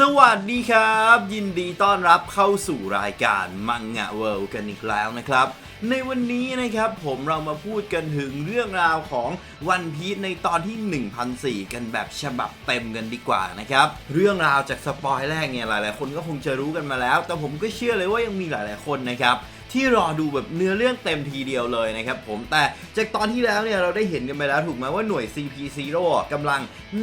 สวัสดีครับ ยินดีต้อนรับเข้าสู่รายการมังงะเวิลด์กันอีกแล้วนะครับ ในวันนี้นะครับผมเรามาพูดกันถึงเรื่องราวของวันพีชในตอนที่ 1004 กันแบบฉบับเต็มกันดีกว่านะครับ เรื่องราวจากสปอยแรกเนี่ยหลาย ๆ คนก็คงจะรู้กันมาแล้ว แต่ผมก็เชื่อเลยว่ายังมีหลาย ๆ คนนะครับที่รอดูแบบเนื้อเรื่องเต็มทีเดียวเลยนะครับผมแต่จากตอนที่แล้วเนี่ยเราได้เห็นกันไปแล้วถูกไหมว่าหน่วย CP0 กำลัง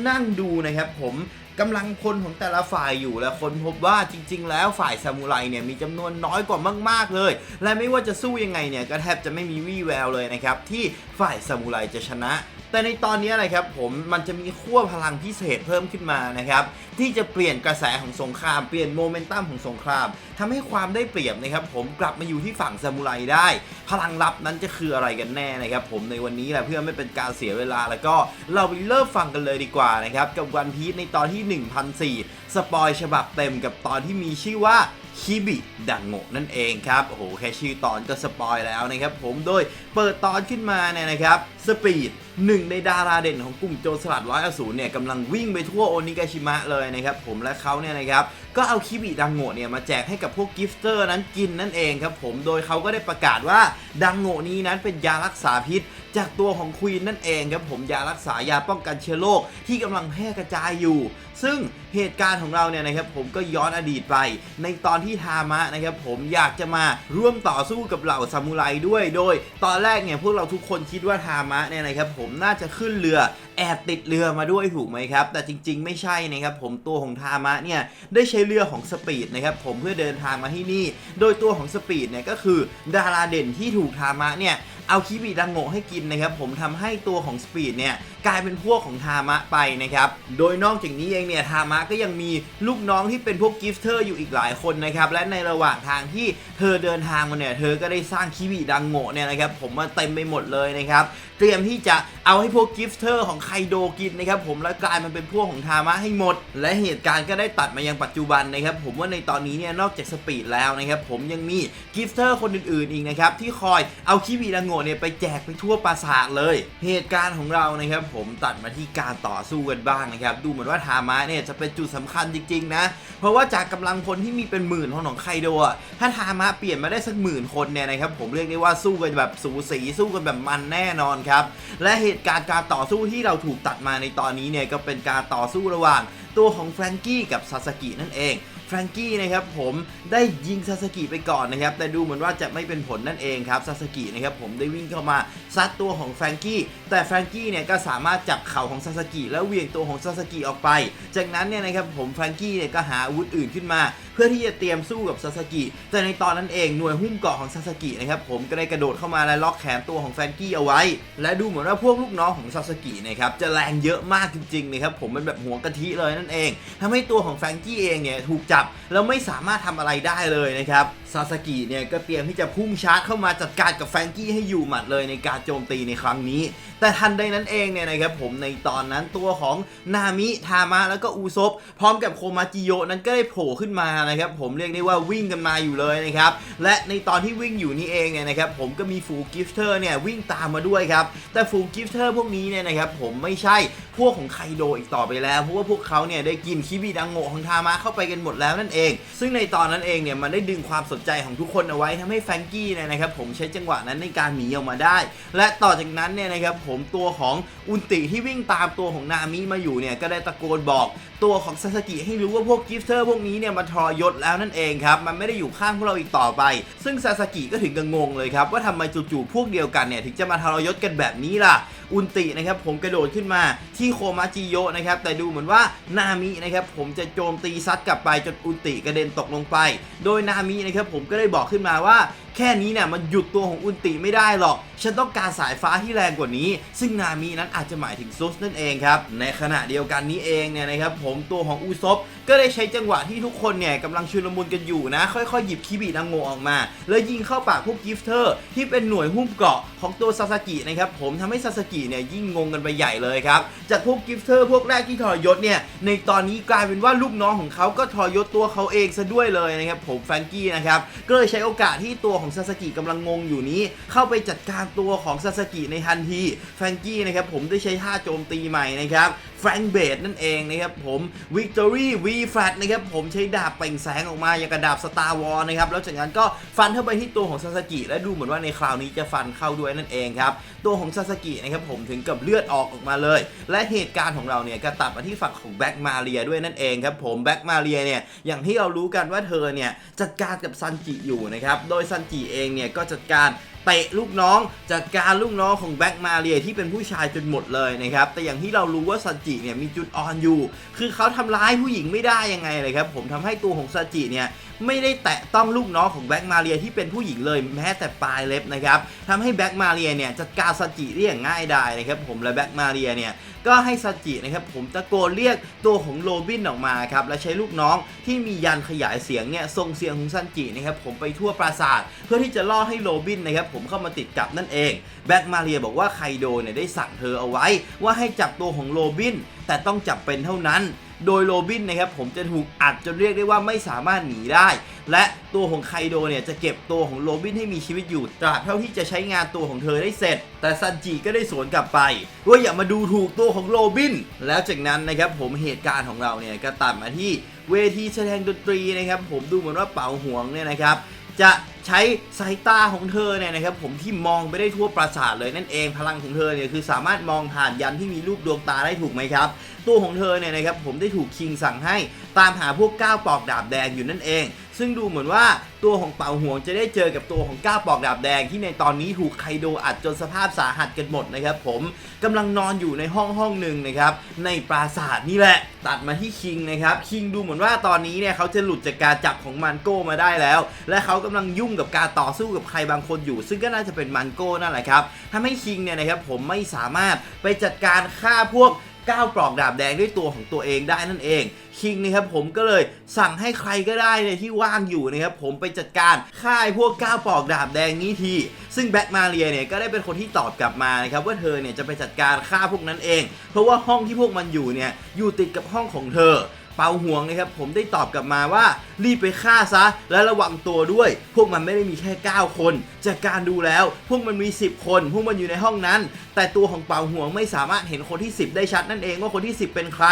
นั่งดูนะครับผม กำลังพลของแต่ละฝ่ายอยู่และคนพบว่าจริง ๆ แล้วฝ่ายซามูไรเนี่ยมีจำนวนน้อยกว่ามาก ๆ เลย และไม่ว่าจะสู้ยังไงเนี่ยก็แทบจะไม่มีวี่แววเลยนะครับที่ฝ่ายซามูไรจะชนะ แต่ในตอนนี้อะไรครับผมมันจะมีขั้วพลังพิเศษเพิ่มขึ้นมานะครับที่จะเปลี่ยนกระแสของสงคราม เปลี่ยนโมเมนตัมของสงครามทำให้ความได้เปรียบนะครับผมกลับมาอยู่ที่ฝั่งซามูไรได้ พลังลับนั้นจะคืออะไรกันแน่นะครับผมในวันนี้แหละเพื่อไม่เป็นการเสียเวลาแล้วก็เราไปเริ่มฟังกันเลยดีกว่านะครับกับวันพีชในตอนที่ 1004 สปอยฉบับเต็มกับตอนที่มีชื่อว่า คิบิดังโงนั่นเองครับ โอ้โห แค่ชื่อตอนก็สปอยแล้วนะครับผมโดยเปิดตอนขึ้นมาเนี่ยนะครับสปีดหนึ่งในดาราเด่นของกลุ่มโจรสลัดร้อยอสูรเนี่ยกำลังวิ่งไปทั่วโอนิกาชิมะเลยนะครับผมและเขาเนี่ยนะครับก็เอาคิบิดังโงเนี่ยมาแจกให้กับพวกกิฟเตอร์นั้นกินนั่นเองครับผมโดยเขาก็ได้ประกาศว่าดังโงนี้นั้นเป็นยารักษาพิษ จากตัวของควีนนั่นเองครับผมยารักษายาป้องกันเชื้อโรคที่กำลังแพร่กระจายอยู่ ซึ่งเหตุการณ์ของเราเนี่ยนะครับผมก็ย้อนอดีตไป ในตอนที่ทามะนะครับผมอยากจะมาร่วมต่อสู้กับเหล่าซามูไรด้วย โดย ตอนแรกเนี่ยพวกเราทุกคนคิดว่าทามะเนี่ยนะครับผมน่าจะขึ้นเรือแอบติดเรือมาด้วยถูกไหมครับ แต่จริงๆ ไม่ใช่นะครับผมตัวของทามะเนี่ยได้ใช้เรือของสปีดนะครับผมเพื่อเดินทางมาที่นี่ โดยตัวของสปีดเนี่ยก็คือดาราเด่นที่ถูกทามะเนี่ย เอาคิบิดังโงให้กินนะครับผมทำให้ตัวของสปีดเนี่ยกลายเป็นพวกของทามะไปนะครับ โดยนอกจากนี้เองเนี่ยทามะก็ยังมีลูกน้องที่เป็นพวกกิฟเตอร์อยู่อีกหลายคนนะครับ และในระหว่างทางที่เธอเดินทางมาเนี่ย เธอก็ได้สร้างคิบิดังโงเนี่ยนะครับ ผมมาเต็มไปหมดเลยนะครับ เตรียมที่จะเอาให้พวกกิฟเตอร์ของไคโดกินนะครับ ผมแล้วกลายมันเป็นพวกของทามะให้หมด และเหตุการณ์ก็ได้ตัดมายังปัจจุบันนะครับ ผมว่าในตอนนี้เนี่ยนอกจากสปีดแล้วนะครับผมยังมีกิฟเตอร์คนอื่นๆอีกนะครับที่คอยเอาคิบิดังโงะเนี่ยไปแจกไปทั่วปราสาทเลย เหตุการณ์ของเรานะครับผมตัดมาที่การต่อสู้กันบ้างนะครับ ดูเหมือนว่าทามะเนี่ยจะเป็นจุดสำคัญจริงๆนะ เพราะว่าจากกำลังพลที่มีเป็นหมื่นของหนองไคโดะถ้าทามะเปลี่ยนมาได้สักหมื่นคนเนี่ยนะครับผมเรียกได้ว่าสู้กันแบบสูสีสู้กันแบบมันแน่นอนครับ และเหตุการณ์การต่อสู้ที่เราถูกตัดมาในตอนนี้เนี่ยก็เป็นการต่อสู้ระหว่างตัวของแฟรงกี้กับซาสกินั่นเอง ฟรงกี้นะครับผมได้ยิงซาสกิไปก่อนนะครับ แต่ดูเหมือนว่าจะไม่เป็นผลนั่นเองครับซาสกินะครับผมได้วิ่งเข้ามาซัดตัวของแฟรงกี้แต่แฟรงกี้เนี่ยก็สามารถจับเข่าของซาสกิแล้วเหวี่ยงตัวของซาสกิออกไป จากนั้นเนี่ยนะครับผมแฟรงกี้เนี่ยก็หาอาวุธอื่นขึ้นมา เพื่อที่จะเตรียมสู้กับซาสกิแต่ในตอนนั้นเองหน่วยหุ้มเกาะของซาสกินะครับผมก็ได้กระโดดเข้ามาและล็อกแขนตัวของแฟรงกี้เอาไว้ และดูเหมือนว่าพวกลูกน้องของซาสกินะครับจะแรงเยอะมากจริงๆนะครับผมเป็นแบบหัวกะทิเลยนั่นเองทำให้ตัวของแฟรงกี้เองเนี่ยถูกจับแล้วไม่สามารถทำอะไรได้เลยนะครับ ซาสกิเนี่ยก็เตรียมที่จะพุ่งชาร์จเข้ามาจัดการกับแฟรงกี้ให้อยู่หมัดเลยในการโจมตีในครั้งนี้ แต่ทันใดนั้นเองเนี่ยนะครับผมในตอนนั้นตัวของนามิทามะแล้วก็อูซบพร้อมกับโคมาจิโยนั้นก็ได้โผล่ขึ้นมานะครับผมเรียกได้ว่าวิ่งกันมาอยู่เลยนะครับและในตอนที่วิ่งอยู่นี่เองเนี่ยนะครับผมก็มีฟูกิฟเตอร์เนี่ยวิ่งตามมาด้วยครับแต่ฟูกิฟเตอร์พวกนี้เนี่ยนะครับผมไม่ใช่พวกของไคโดอีกต่อไปแล้วเพราะว่าพวกเขาเนี่ยได้กินคิบิดังโงของทามะเข้าไปกันหมดแล้วนั่นเอง ซึ่งในตอนนั้นเองเนี่ยมันได้ดึงความสนใจของทุกคนเอาไว้ทำให้แฟรงกี้เนี่ยนะครับผมใช้จังหวะนั้นในการหนีออกมาได้ และต่อจากนั้นเนี่ยนะครับผมตัวของอุนติที่วิ่งตามตัวของนามิมาอยู่เนี่ยก็ได้ตะโกนบอกตัวของซาสกิให้รู้ว่าพวกกิฟเตอร์พวกนี้เนี่ยมาทรยศแล้วนั่นเองครับมันไม่ได้อยู่ข้างพวกเราอีกต่อไป ซึ่งซาสกิก็ถึงกับงงเลยครับว่าทำไมจู่ๆพวกเดียวกันเนี่ยถึงจะมาทรยศกันแบบนี้ล่ะ อุนตินะครับผมกระโดดขึ้นมาที่โคมาจิโยนะครับแต่ดูเหมือนว่านามินะครับผมจะโจมตีซัดกลับไปจนอุนติกระเด็นตกลงไป โดยนามินะครับผมก็ได้บอกขึ้นมาว่า แค่นี้เนี่ยมันหยุดตัวของอุนติไม่ได้หรอก ฉันต้องการสายฟ้าที่แรงกว่านี้ ซึ่งนามินั้นอาจจะหมายถึงซุสนั่นเองครับ ในขณะเดียวกันนี้เองเนี่ยนะครับผมตัวของอูซบก็ได้ใช้จังหวะที่ทุกคนเนี่ยกำลังชุลมุนกันอยู่นะ ค่อยๆ หยิบคิบินังโงออกมา แล้วยิงเข้าปากพวกกิฟเตอร์ที่เป็นหน่วยหุ้มเกราะของตัวซาสกินะครับผมทำให้ซาสกิเนี่ยยิ่งงงกันไปใหญ่เลยครับ จากพวกกิฟเตอร์พวกแรกที่ทรยศเนี่ยในตอนนี้กลายเป็นว่าลูกน้องของเขาก็ทรยศตัวเขาเองซะด้วยเลยนะครับผมแฟรงกี้นะครับก็เลยใช้โอกาสที่ตัวของซาสกิกำลังงงอยู่นี้ เข้าไปจัดการตัวของซาสกิในทันทีแฟงกี้นะครับผมได้ใช้ท่าโจมตีใหม่นะครับ แฟรงเบดนั่นเองนะครับผม Victory V Flat นะครับผมใช้ดาบเปล่งแสงออกมาอย่างกระดาบ Star Wars นะครับแล้วจากนั้นก็ฟันเข้าไปที่ตัวของซาสกิและดูเหมือนว่าในคราวนี้จะฟันเข้าด้วยนั่นเองครับตัวของซาสกินะครับผมถึงกับเลือดออกออกมาเลย และเหตุการณ์ของเราเนี่ยก็ตัดมาที่ฝั่งของแบ็กมาเรียด้วยนั่นเองครับผมแบ็กมาเรียเนี่ยอย่างที่เรารู้กันว่าเธอเนี่ยจัดการกับซันจิอยู่นะครับโดยซันจิเองเนี่ยก็จัดการ เตะลูกน้องจัดการลูกน้องของแบ็กมาเรียที่เป็นผู้ชายจนหมดเลยนะครับ แต่อย่างที่เรารู้ว่าซันจิเนี่ยมีจุดอ่อนอยู่ คือเขาทำร้ายผู้หญิงไม่ได้ยังไงเลยครับ ผมทำให้ตัวของซันจิเนี่ยไม่ได้แตะต้องลูกน้องของแบ็กมาเรียที่เป็นผู้หญิงเลยแม้แต่ปลายเล็บนะครับทำให้แบ็กมาเรียเนี่ยจัดการซันจิได้อย่างง่ายดายนะครับผมและแบ็กมาเรียเนี่ยก็ให้ซันจินะครับผมตะโกนเรียกตัวของโรบินออกมาครับและใช้ลูกน้องที่มียันขยายเสียงเนี่ยส่งเสียงของซันจินะครับผมไปทั่วปราสาท เพื่อที่จะล่อให้โรบินนะครับผมเข้ามาติดกับนั่นเองแบ็กมาเรียบอกว่าไคโดเนี่ยได้สั่งเธอเอาไว้ ว่าให้จับตัวของโรบิน แต่ต้องจับเป็นเท่านั้น โดยโรบินนะครับผมจะถูกอัดจนเรียกได้ว่าไม่สามารถหนีได้ และตัวของไคโดเนี่ยจะเก็บตัวของโรบินให้มีชีวิตอยู่ตราบเท่าที่จะใช้งานตัวของเธอได้เสร็จ แต่ซันจิก็ได้สวนกลับไปว่าอย่ามาดูถูกตัวของโรบิน แล้วจากนั้นนะครับผมเหตุการณ์ของเราเนี่ยก็ตัดมาที่เวทีแสดงดนตรีนะครับผมดูเหมือนว่าเป๋าหวงเนี่ยนะครับจะ ใช้สายตาของเธอเนี่ยนะครับผมที่มองไปได้ทั่วปราสาทเลยนั่นเองพลังของเธอเนี่ยคือสามารถมองผ่านยันที่มีรูปดวงตาได้ถูกไหมครับ ตัวของเธอเนี่ยนะครับผมได้ถูกคิงสั่งให้ตามหาพวกก้าวปอกดาบแดงอยู่นั่นเอง ซึ่งดูเหมือนว่าตัวของเป่าห่วงจะได้เจอกับตัวของก้าวปอกดาบแดงที่ในตอนนี้ถูกไคโดอัดจนสภาพสาหัสกันหมดนะครับผมกำลังนอนอยู่ในห้องห้องหนึ่งนะครับในปราสาทนี่แหละตัดมาที่คิงนะครับคิงดูเหมือนว่าตอนนี้เนี่ยเขาจะหลุดจากการจับของมันโก้มาได้แล้ว และเขากำลังยุ่งกับการต่อสู้กับใครบางคนอยู่ ซึ่งก็น่าจะเป็นมันโก้นั่นแหละครับทำให้คิงเนี่ยนะครับผมไม่สามารถไปจัดการฆ่าพวก ก้าวปลอกดาบแดงด้วยตัวของตัวเองได้นั่นเองคิงนะครับผมก็เลยสั่งให้ใครก็ได้เนี่ยที่ว่างอยู่นะครับผมไปจัดการค่ายพวกก้าวปลอกดาบแดงนี้ที ซึ่งแบ็กมาเรียเนี่ยก็ได้เป็นคนที่ตอบกลับมานะครับว่าเธอเนี่ยจะไปจัดการฆ่าพวกนั้นเอง เพราะว่าห้องที่พวกมันอยู่เนี่ยอยู่ติดกับห้องของเธอ เปาห่วงนะครับผมได้ตอบกลับมาว่า รีบไปฆ่าซะ และระวังตัวด้วย พวกมันไม่ได้มีแค่ 9 คน จากการดูแล้ว พวกมันมี 10 คน พวกมันอยู่ในห้องนั้น แต่ตัวของเปาห่วงไม่สามารถเห็นคนที่ 10 ได้ชัดนั่นเองว่าคนที่ 10 เป็นใคร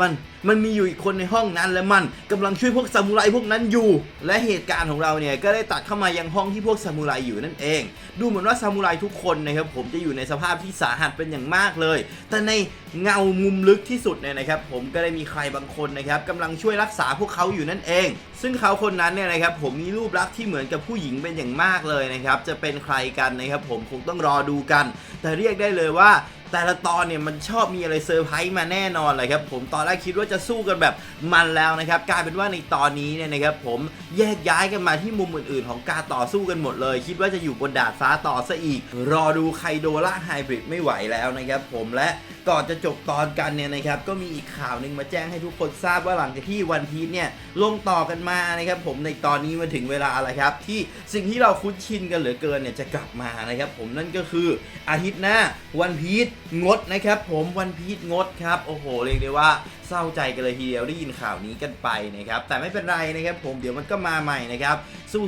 มัน มันมีอยู่อีกคนในห้องนั้นและมันกำลังช่วยพวกซามูไรพวกนั้นอยู่ และเหตุการณ์ของเราเนี่ยก็ได้ตัดเข้ามายังห้องที่พวกซามูไรอยู่นั่นเอง ดูเหมือนว่าซามูไรทุกคนนะครับผมจะอยู่ในสภาพที่สาหัสเป็นอย่างมากเลย แต่ในเงามุมลึกที่สุดเนี่ยนะครับผมก็ได้มีใครบางคนนะครับกำลังช่วยรักษาพวกเขาอยู่นั่นเอง ซึ่งเขาคนนั้นเนี่ยนะครับผมมีรูปลักษณ์ที่เหมือนกับผู้หญิงเป็นอย่างมากเลยนะครับ จะเป็นใครกันนะครับผมคงต้องรอดูกัน แต่เรียกได้เลยว่าแต่ละตอนเนี่ยมันชอบมีอะไรเซอร์ไพรส์มาแน่นอนเลยครับผมตอนแรกคิดว่าจะสู้กันแบบมันแล้วนะครับกลายเป็นว่าในตอนนี้เนี่ยนะครับผมแยกย้ายกันมาที่มุมอื่น ๆ ของการต่อสู้กันหมดเลย คิดว่าจะอยู่บนดาดฟ้าต่อซะอีก รอดูไคโดล่าไฮบริดไม่ไหวแล้วนะครับผมและก่อนจะจบตอนกันเนี่ยนะครับก็มีอีกข่าวหนึ่งมาแจ้งให้ทุกคนทราบว่าหลังจากที่วันพีชเนี่ยลงต่อกันมานะครับผมในตอนนี้มาถึงเวลาอะไรครับ ที่สิ่งที่เราคุ้นชินกันเหลือเกินเนี่ยจะกลับมานะครับผมนั่นก็คืออาทิตย์หน้าวันพีชงดนะครับ ผมวันพีชงดครับโอ้โหเรียกได้ว่าเศร้าใจกันเลยทีเดียวได้ยินข่าวนี้กันไปนะครับแต่ไม่เป็นไรนะครับผมเดี๋ยวมันก็มาใหม่นะครับ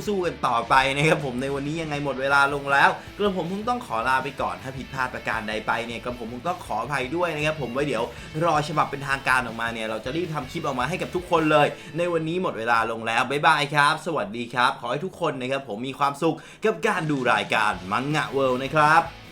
สู้ๆกันต่อไปนะครับผมในวันนี้ยังไงหมดเวลาลงแล้วกระผมคงต้องขอลาไปก่อนถ้าผิดพลาดประการใดไปเนี่ยกระผมคงต้องขออภัยด้วยนะครับผมไว้เดี๋ยวรอฉบับเป็นทางการออกมาเนี่ยเราจะรีบทำคลิปออกมาให้กับทุกคนเลย ในวันนี้หมดเวลาลงแล้วบ๊ายบายครับ สวัสดีครับ ขอให้ทุกคนนะครับผมมีความสุขกับการดูรายการมังงะเวิลด์นะครับ